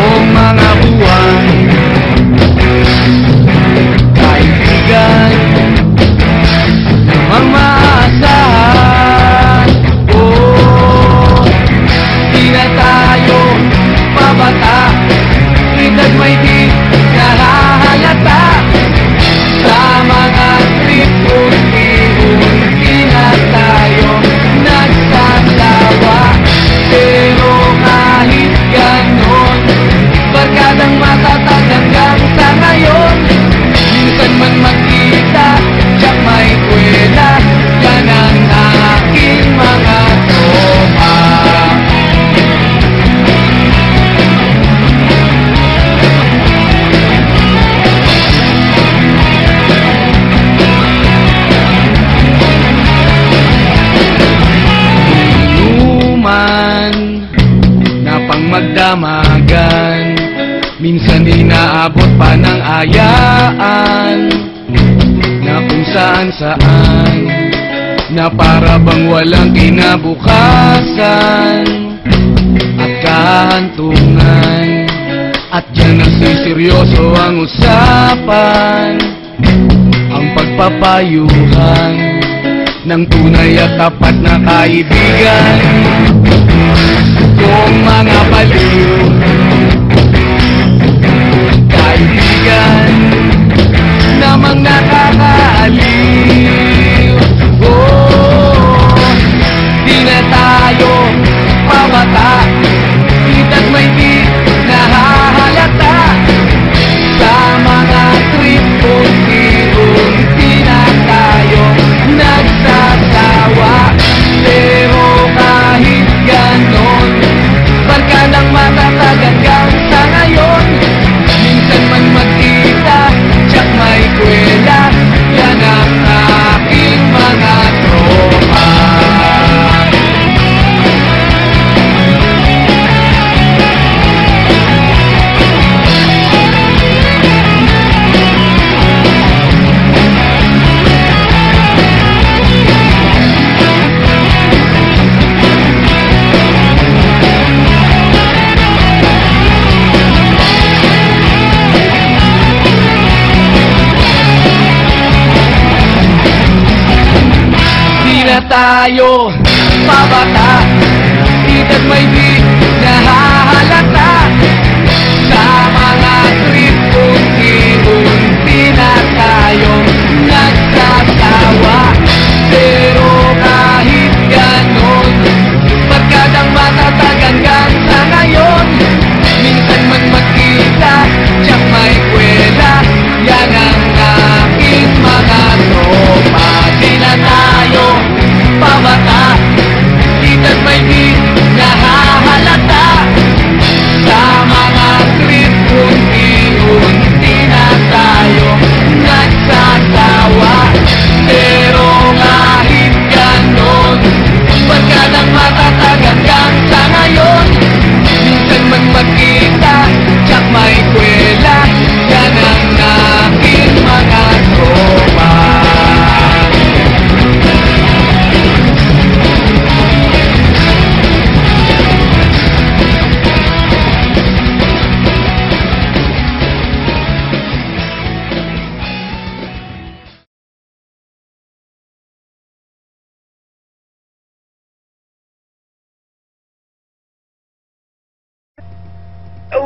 Oh, man, I magdamagan Minsan inaabot pa ng ayaan Na kung saan saan Na para bang walang kinabukasan At kahantungan. At dyan nagsiseryoso ang usapan Ang pagpapayuhan ng tunay at tapat na kaibigan. Kung mga baliw Kaibigan Namang nakakaaliw Oh, di na tayo pabata tayo pabata Ika't may di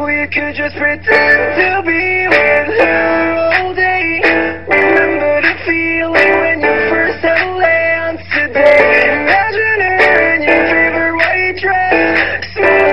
We could just pretend to be with her all day. Remember the feeling when you first held down today? Imagine her in your favorite white dress.